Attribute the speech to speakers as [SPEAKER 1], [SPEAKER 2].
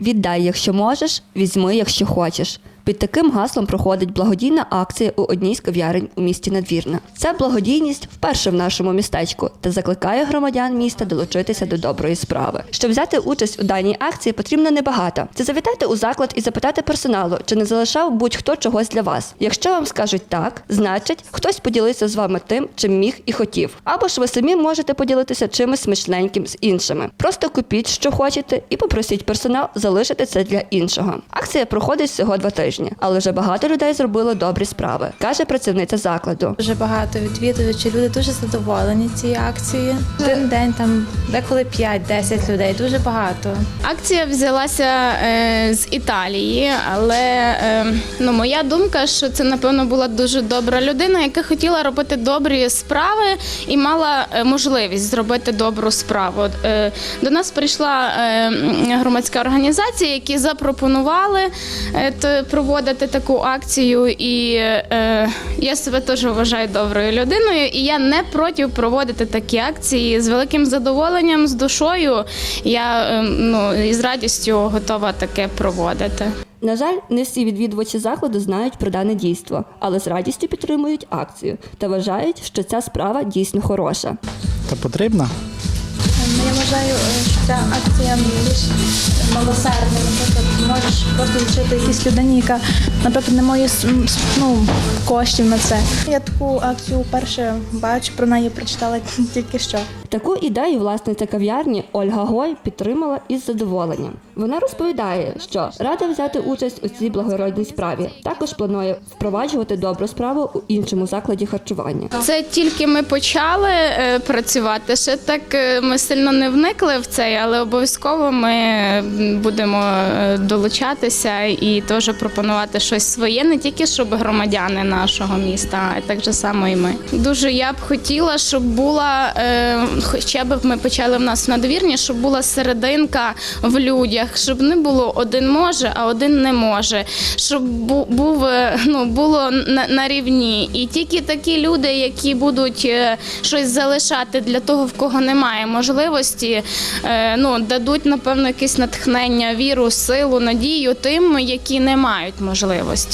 [SPEAKER 1] Віддай, якщо можеш, візьми, якщо хочеш. Під таким гаслом проходить благодійна акція у одній з кав'ярень у місті Надвірна. Ця благодійність вперше в нашому містечку та закликає громадян міста долучитися до доброї справи. Щоб взяти участь у даній акції, потрібно небагато. Це завітати у заклад і запитати персоналу, чи не залишав будь-хто чогось для вас. Якщо вам скажуть так, значить хтось поділився з вами тим, чим міг і хотів. Або ж ви самі можете поділитися чимось смачненьким з іншими. Просто купіть, що хочете, і попросіть персонал залишити це для іншого. Акція проходить всього два тижні, але вже багато людей зробило добрі справи, каже працівниця закладу.
[SPEAKER 2] Дуже багато відвідувачів, люди дуже задоволені цією акцією. Один день там деколи 5-10 людей, дуже багато.
[SPEAKER 3] Акція взялася е, з Італії, але е, ну, моя думка, що це напевно була дуже добра людина, яка хотіла робити добрі справи і мала е, можливість зробити добру справу. Е, до нас прийшла е, громадська організація, які запропонували е, проводити таку акцію, і е, я себе теж вважаю доброю людиною, і я не проти проводити такі акції з великим задоволенням, з душою. Я е, ну, із радістю готова таке проводити.
[SPEAKER 1] На жаль, не всі відвідувачі закладу знають про дане дійство, але з радістю підтримують акцію та вважають, що ця справа дійсно хороша.
[SPEAKER 4] Та потрібно?
[SPEAKER 2] Ну, Я вважаю, е, що ця акція більш милосердна. Наприклад, можеш просто вчити якійсь людині, яка, наприклад, не має ну, коштів на це. Я таку акцію вперше бачу, про неї прочитала тільки що.
[SPEAKER 1] Таку ідею власниця кав'ярні Ольга Гой підтримала із задоволенням. Вона розповідає, що рада взяти участь у цій благородній справі. Також планує впроваджувати добру справу у іншому закладі харчування.
[SPEAKER 3] Це тільки ми почали е, працювати. Ще так е, ми сильно не вникли в це, але обов'язково ми будемо е, долучатися і теж пропонувати щось своє, не тільки щоб громадяни нашого міста, а так само і ми. Дуже я б хотіла, щоб була хоча б ми почали в нас на довірні, щоб була серединка в людях, щоб не було один може, а один не може. Щоб був е, ну було на, на рівні. І тільки такі люди, які будуть е, щось залишати для того, в кого немає можливості, е, ну дадуть напевно якесь натхнення, віру, силу, надію тим, які не мають можливості.